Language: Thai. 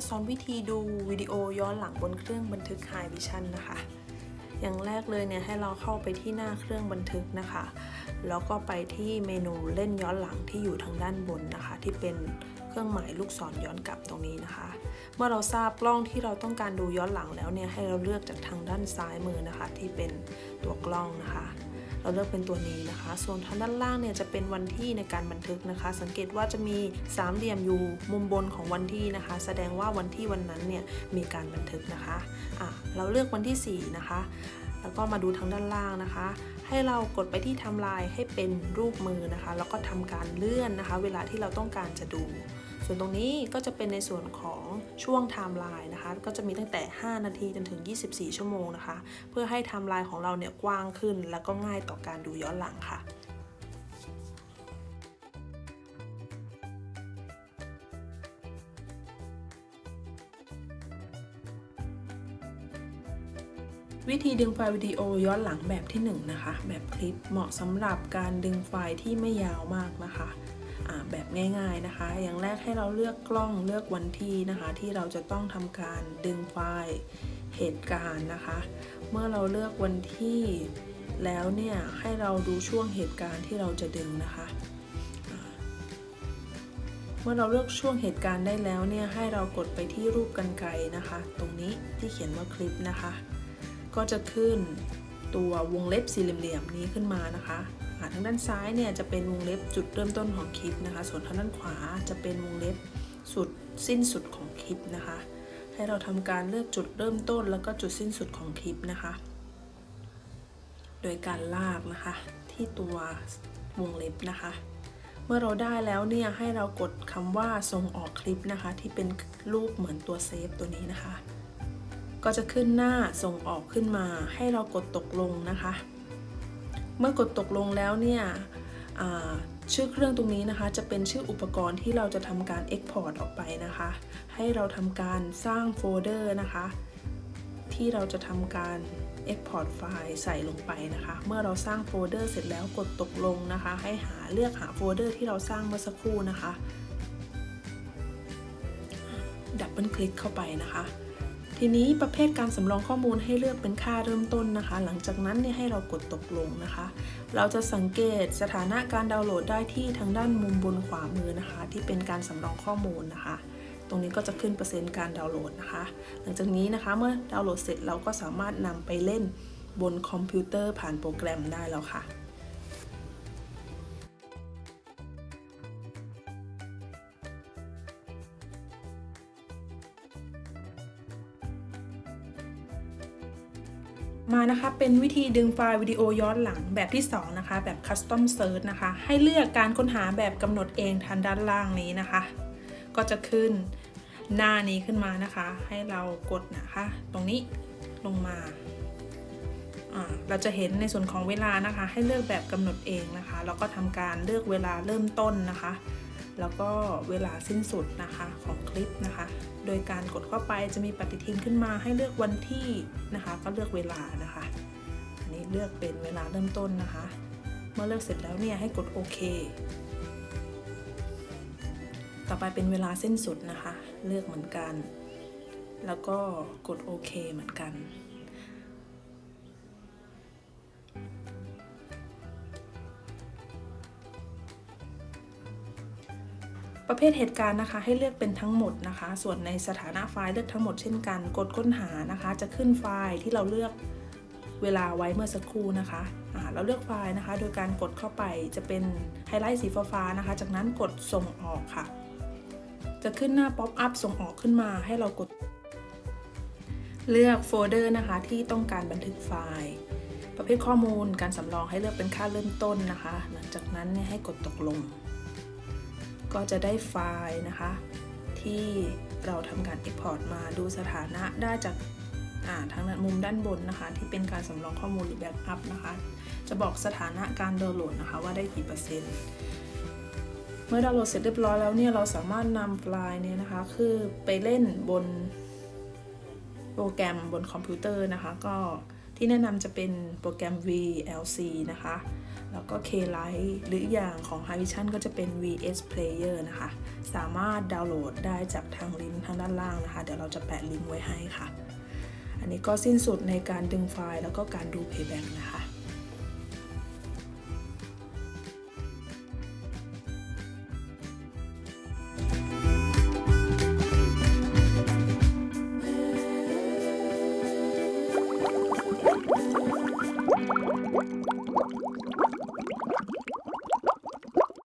มาสอนวิธีดูวิดีโอย้อนหลังบนเครื่องบันทึก High Vision นะคะ อย่างแรกเลยเนี่ยให้เราเข้าไปที่หน้าเครื่องบันทึกนะคะ แล้วก็ไปที่เมนูเล่นย้อนหลังที่อยู่ทางด้านบนนะคะ ที่เป็นเครื่องหมายลูกศรย้อนกลับตรงนี้นะคะ เมื่อเราทราบกล้องที่เราต้องการดูย้อนหลังแล้วเนี่ยให้เราเลือกจากทางด้านซ้ายมือนะคะ ที่เป็นตัวกล้องนะคะ เราเลือกเป็นตัวนี้นะคะ ส่วนทางด้านล่างเนี่ยจะเป็นวันที่ในการบันทึกนะคะ สังเกตว่าจะมีสามเหลี่ยมอยู่มุมบนของวันที่นะคะ แสดงว่าวันที่วันนั้นเนี่ยมีการบันทึกนะคะอะเราเลือกวันที่ 4 นะคะ แล้วก็มาดูทางด้านล่างนะคะ ให้เรากดไปที่ทำลายให้เป็นรูปมือนะคะ แล้วก็ทำการเลื่อนนะคะ เวลาที่เราต้องการจะดู ส่วนตรงนี้ก็จะเป็นในส่วนของช่วงไทม์ไลน์นะคะ ก็จะมีตั้งแต่ 5 นาทีจนถึง 24 ชั่วโมงนะคะ เพื่อให้ไทม์ไลน์ของเราเนี่ยกว้างขึ้น แล้วก็ง่ายต่อการดูย้อนหลังค่ะวิธีดึงไฟล์วิดีโอย้อนหลังแบบที่1นงนะคะ แบบคลิปเหมาะสำหรับการดึงไฟล์ที่ไม่ยาวมากนะคะ แบบง่าย ๆนะคะ อย่างแรกให้เราเลือกกล้องเลือกวันที่นะคะ ที่เราจะต้องทำการดึงไฟล์เหตุการณ์นะคะ เมื่อเราเลือกวันที่แล้วเนี่ยให้เราดูช่วงเหตุการณ์ที่เราจะดึงนะคะ เมื่อเราเลือกช่วงเหตุการณ์ได้แล้วเนี่ยให้เรากดไปที่รูปกันไกรนะคะ ตรงนี้ที่เขียนว่าคลิปนะคะ ก็จะขึ้นตัววงเล็บสี่เหลี่ยมนี้ขึ้นมานะคะ ทางด้านซ้ายเนี่ยจะเป็นวงเล็บจุดเริ่มต้นของคลิปนะคะ ส่วนทางด้านขวาจะเป็นวงเล็บสุดสิ้นสุดของคลิปนะคะ ให้เราทำการเลือกจุดเริ่มต้นแล้วก็จุดสิ้นสุดของคลิปนะคะ โดยการลากนะคะที่ตัววงเล็บนะคะ เมื่อเราได้แล้วเนี่ยให้เรากดคำว่าส่งออกคลิปนะคะ ที่เป็นรูปเหมือนตัวเซฟตัวนี้นะคะ ก็จะขึ้นหน้าส่งออกขึ้นมา ให้เรากดตกลงนะคะ เมื่อกดตกลงแล้วเนี่ยชื่อเครื่องตรงนี้นะคะ จะเป็นชื่ออุปกรณ์ที่เราจะทำการ Export ออกไปนะคะ ให้เราทำการสร้างโฟลเดอร์นะคะ ที่เราจะทำการ Export ไฟล์ใส่ลงไปนะคะ เมื่อเราสร้างโฟลเดอร์เสร็จแล้วกดตกลงนะคะ ให้หาเลือกหาโฟลเดอร์ที่เราสร้างเมื่อสักครู่นะคะ ดับเบิลคลิกเข้าไปนะคะ ทีนี้ประเภทการสำรองข้อมูลให้เลือกเป็นค่าเริ่มต้นนะคะ หลังจากนั้นเนี่ยให้เรากดตกลงนะคะ เราจะสังเกตสถานะการดาวน์โหลดได้ที่ทางด้านมุมบนขวามือนะคะ ที่เป็นการสำรองข้อมูลนะคะ ตรงนี้ก็จะขึ้นเปอร์เซ็นต์การดาวน์โหลดนะคะ หลังจากนี้นะคะเมื่อดาวน์โหลดเสร็จเราก็สามารถนำไปเล่นบนคอมพิวเตอร์ผ่านโปรแกรมได้แล้วค่ะ มานะคะเป็นวิธีดึงไฟล์วิดีโอย้อนหลังแบบที่ 2 นะคะ แบบ Custom Search นะคะ ให้เลือกการค้นหาแบบกำหนดเองทางด้านล่างนี้นะคะ ก็จะขึ้นหน้านี้ขึ้นมานะคะ ให้เรากดนะคะ ตรงนี้ลงมาอ่าเราจะเห็นในส่วนของเวลานะคะ ให้เลือกแบบกำหนดเองนะคะแล้วก็ทำการเลือกเวลาเริ่มต้นนะคะ แล้วก็เวลาสิ้นสุดนะคะของคลิปนะคะ โดยการกดเข้าไปจะมีปฏิทินขึ้นมาให้เลือกวันที่นะคะ ก็เลือกเวลานะคะ อันนี้เลือกเป็นเวลาเริ่มต้นนะคะ เมื่อเลือกเสร็จแล้วเนี่ยให้กดโอเค ต่อไปเป็นเวลาสิ้นสุดนะคะ เลือกเหมือนกัน แล้วก็กดโอเคเหมือนกัน ประเภทเหตุการณ์นะคะให้เลือกเป็นทั้งหมดนะคะ ส่วนในสถานะไฟล์เลือกทั้งหมดเช่นกัน กดค้นหานะคะ จะขึ้นไฟล์ที่เราเลือกเวลาไว้เมื่อสักครู่นะคะอ่าเราเลือกไฟล์นะคะ โดยการกดเข้าไปจะเป็นไฮไลท์สีฟ้าๆนะคะ จากนั้นกดส่งออกค่ะ จะขึ้นหน้าป๊อปอัพส่งออกขึ้นมาให้เรากด เลือกโฟลเดอร์นะคะที่ต้องการบันทึกไฟล์ ประเภทข้อมูลการสำรองให้เลือกเป็นค่าเริ่มต้นนะคะ หลังจากนั้นให้กดตกลง ก็จะได้ไฟล์นะคะ ที่เราทำการ Export มาดูสถานะได้จากาทางด้านมุมด้านบนนะคะ ที่เป็นการสำรองข้อมูลหรือแบ็กอัพนะคะ จะบอกสถานะการดาวน์โหลดนะคะว่าได้กี่เปอร์เซ็นต์ เมื่อดาวน์โหลดเสร็จเรียบร้อยแล้วเนี่ยเราสามารถนำไฟล์เนี่ยนะคะ คือไปเล่นบนโปรแกรมบนคอมพิวเตอร์นะคะ ก็ ที่แนะนำจะเป็นโปรแกรม VLC นะคะ แล้วก็ K-Lite หรืออย่างของ High Vision ก็จะเป็น VS Player นะคะ สามารถดาวน์โหลดได้จากทางลิงก์ทางด้านล่างนะคะ เดี๋ยวเราจะแปะลิงก์ไว้ให้ค่ะ อันนี้ก็สิ้นสุดในการดึงไฟล์แล้วก็การดู Playback นะคะ